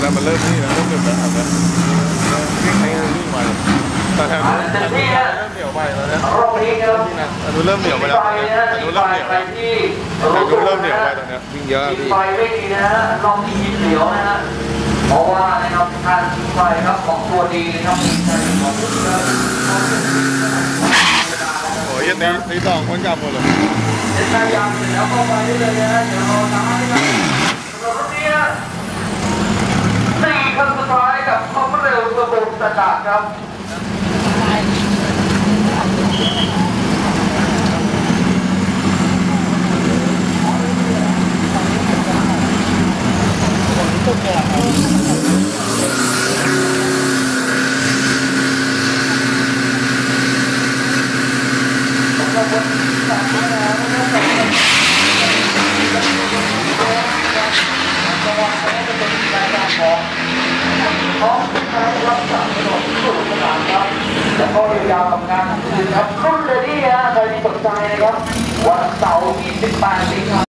แล้วมันเริ่มนี่แล้วเริ่มเดือดแล้วนะวิ่งไปวิ่งไปแต่แถนี้เริ่มเหนียวไปแล้วนะนี่นะอนุเริ่มเหนียวไปแล้วอนุเริ่มเหนียวไปที่อนุเริ่มเหนียวไปตรงนี้วิ่งเยอะพี่ไฟไม่ดีนะฮะลองที่เหนียวนะฮะเพราะว่านะครับทานทิ้งไปครับของตัวดีนะครับมีใจของผู้เล่นโอ้ยตีตีสองคนกลับหมดเลยเล่นได้ยังแล้วก็ไปได้เลยนะเดี๋ยวเราตามให้ได้ tạ không Thank you. แล้วก็ยาวๆกับงานคืนครับรุ่นเลดี้ฮะใครที่สนใจนะครับวันเสาร์ที่18สิงหา